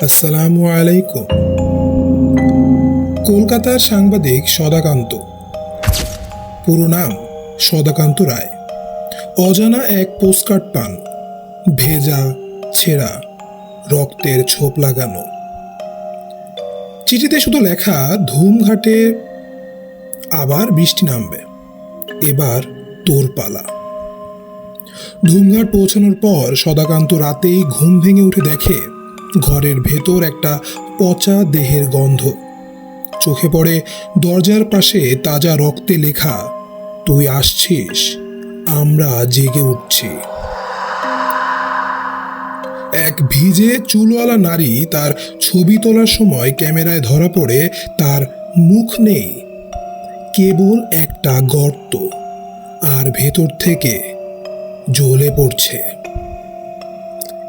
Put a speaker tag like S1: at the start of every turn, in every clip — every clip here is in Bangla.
S1: আসসালামু আলাইকুম। কলকাতার সাংবাদিক সদাকান্ত। পুরো নাম সদাকান্ত রায়। অজানা এক পোস্টকার্ড পান। ভেজা, ছেঁড়া, রক্তের ছোপ লাগানো। চিঠিতে শুধু লেখা, ধুমঘাটে আবার বৃষ্টি নামবে। এবার তোর পালা ধুমঘাট পৌঁছানোর পর সদাকান্ত রাতেই ঘুম ভেঙে উঠে দেখে ঘরের ভেতর একটা পচা দেহের গন্ধ। চোখে পড়ে দরজার পাশে তাজা রক্তে লেখা, তুই আসছিস, আমরা জেগে উঠছি। এক ভিজে চুলওয়ালা নারী তার ছবি তোলার সময় ক্যামেরায় ধরা পড়ে তার মুখ নেই। কেবল একটা গর্ত, আর ভেতর থেকে জ্বলে পড়ছে।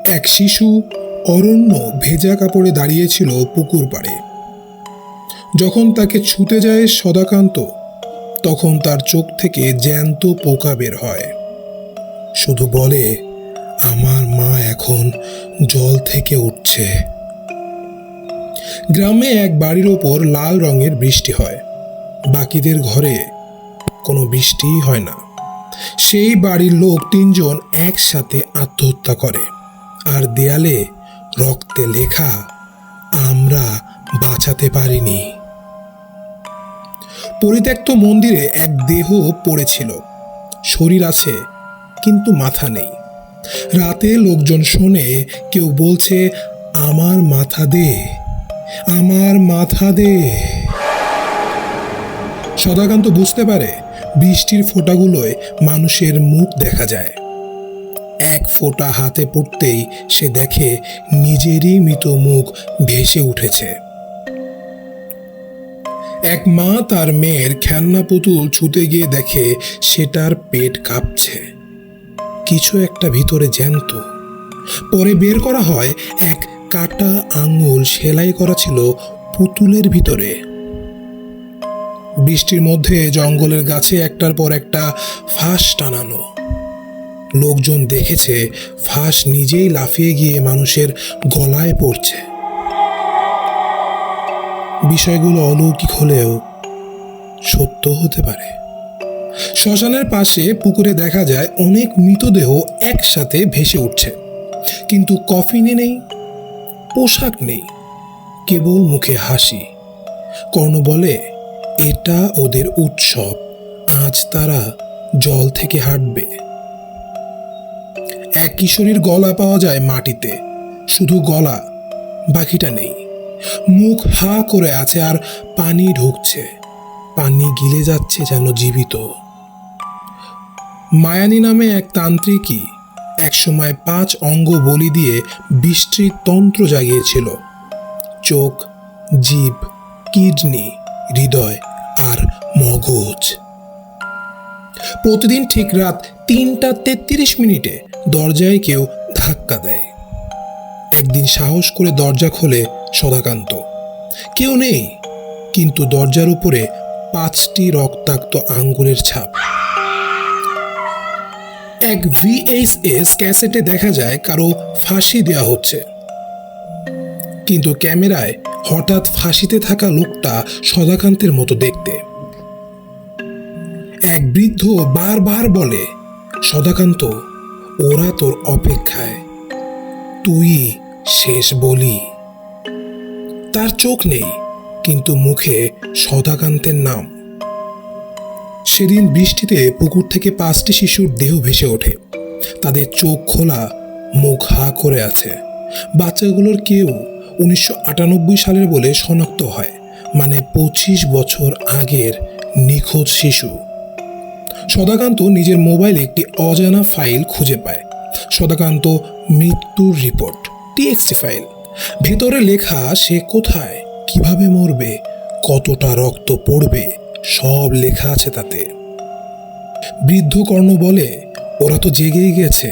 S1: এক শিশু অরণ্য ভেজা কাপড়ে দাঁড়িয়েছিল পুকুর পাড়ে। যখন তাকে ছুতে যায় সদাকান্ত, তখন তার চোখ থেকে জ্যান্ত পোকা বের হয়। শুধু বলে, আমার মা এখন জল থেকে উঠছে। গ্রামে এক বাড়ির ওপর লাল রঙের বৃষ্টি হয়। বাকিদের ঘরে কোনো বৃষ্টিই হয় না। সেই বাড়ির লোক তিনজন একসাথে আত্মহত্যা করে। আর দেয়ালে রক্তে লেখা, আমরা বাঁচাতে পারিনি। পরিত্যক্ত মন্দিরে এক দেহ পড়েছিল। শরীর আছে, কিন্তু মাথা নেই। রাতে লোকজন শোনে, কেউ বলছে, আমার মাথা দে, আমার মাথা দে। সদাকান্ত বুঝতে পারে, বৃষ্টির ফোঁটাগুলোয় মানুষের মুখ দেখা যায়। এক ফোঁটা হাতে পড়তেই সে দেখে নিজেরই মৃত মুখ ভেসে উঠেছে। এক মা তার মেয়ের খেলনা পুতুল ছুতে গিয়ে দেখে সেটার পেট কাঁপছে। কিছু একটা ভিতরে জ্যান্ত। পরে বের করা হয় এক কাটা আঙুল সেলাই করা ছিল পুতুলের ভিতরে। বৃষ্টির মধ্যে জঙ্গলের গাছে একটার পর একটা ফাঁস টানানো। লোকজন দেখেছে, ফাঁস নিজেই লাফিয়ে গিয়ে মানুষের গলায় পড়ছে। বিষয়গুলো অলৌকিক হলেও সত্য হতে পারে। শ্মশানের পাশে পুকুরে দেখা যায়, অনেক মৃতদেহ একসাথে ভেসে উঠছে। কিন্তু কফিনে নেই, পোশাক নেই, কেবল মুখে হাসি। কর্ণ বলে, এটা ওদের উৎসব, আজ তারা জল থেকে হাঁটবে। এক কিশোরীর গলা পাওয়া যায় মাটিতে। শুধু গলা, বাকিটা নেই। মুখ হা করে আছে আর পানি ঢুকছে। পানি গিলে যাচ্ছে যেন জীবিত। মায়ানী নামে এক তান্ত্রিকই একসময় পাঁচ অঙ্গ বলি দিয়ে বৃষ্টির তন্ত্র জাগিয়েছিল। চোখ, জীব, কিডনি, হৃদয় আর মগজ। প্রতিদিন ঠিক রাত তিনটা তেত্রিশ মিনিটে দরজায় কেউ ধাক্কা দেয়। একদিন সাহস করে দরজা খোলে সদাকান্ত। কেউ নেই, কিন্তু দরজার উপরে পাঁচটি রক্তাক্ত আঙ্গুলের ছাপ। এক ভিএইচএস ক্যাসেটে দেখা যায় কারও ফাঁসি দেওয়া হচ্ছে। কিন্তু ক্যামেরায় হঠাৎ ফাঁসিতে থাকা লোকটা সদাকান্তের মতো দেখতে। এক বৃদ্ধ বারবার বলে, সদাকান্ত ওরা তোর অপেক্ষায়। তুই শেষ বলি। তার চোখ নেই, কিন্তু মুখে সদাকান্তের নাম। সেদিন বৃষ্টিতে পুকুর থেকে পাঁচটি শিশুর দেহ ভেসে ওঠে। তাদের চোখ খোলা, মুখ হা করে আছে। বাচ্চাগুলোর কেউ উনিশশো আটানব্বই সালের বলে শনাক্ত হয় মানে পঁচিশ বছর আগের নিখোঁজ শিশু। সদাকান্ত নিজের মোবাইলে একটি অজানা ফাইল খুঁজে পায়। সদাকান্ত মৃত্যুর রিপোর্ট, টিএক্সটি ফাইল। ভেতরে লেখা, সে কোথায়? কীভাবে মরবে? কতটা রক্ত পড়বে? সব লেখা আছে তাতে। বৃদ্ধ কর্ণ বলে, ওরা তো জেগেই গেছে।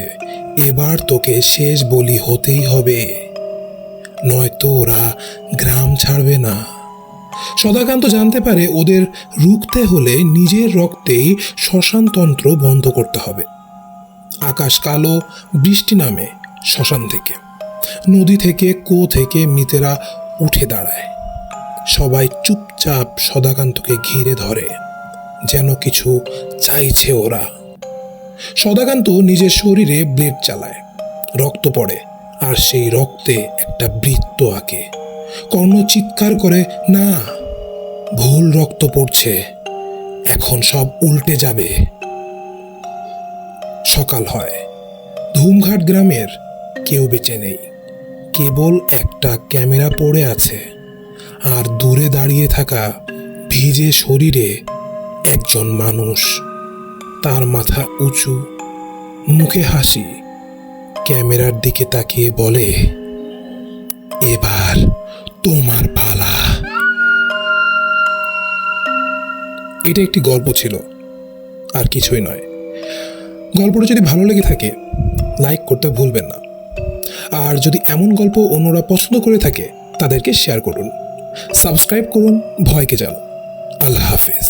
S1: এবার তোকে শেষ বলি হতেই হবে। নয়তো ওরা গ্রাম ছাড়বে না। সদাকান্ত জানতে পারে ওদের রুখতে হলে নিজের রক্তেই শ্মশানতন্ত্র বন্ধ করতে হবে। আকাশ কালো, বৃষ্টি নামে শ্মশান থেকে। নদী থেকে, কো থেকে মিতেরা উঠে দাঁড়ায়। সবাই চুপচাপ সদাকান্তকে ঘিরে ধরে, যেন কিছু চাইছে ওরা। সদাকান্ত নিজের শরীরে ব্লেড চালায়। রক্ত পড়ে, আর সেই রক্তে একটা বৃত্ত আঁকে। কর্ণ চিৎকার করে, না! ভুল রক্ত পড়ছে। এখন সব উল্টে যাবে। সকাল হয়। ধুমঘাট গ্রামের কেউ বেঁচে নেই। কেবল একটা ক্যামেরা পড়ে আছে। আর দূরে দাঁড়িয়ে থাকা ভিজে শরীরে একজন মানুষ। তার মাথা উঁচু, মুখে হাসি। ক্যামেরার দিকে তাকিয়ে বলে, এবার তোমার পালা। এটা একটি গল্প ছিল, আর কিছুই নয়। গল্পটা যদি ভালো লেগে থাকে, লাইক করতে ভুলবেন না। আর যদি এমন গল্প অন্যরা পছন্দ করে থাকে, তাদেরকে শেয়ার করুন। সাবস্ক্রাইব করুন, ভয়কে জানো আল্লাহ হাফিজ।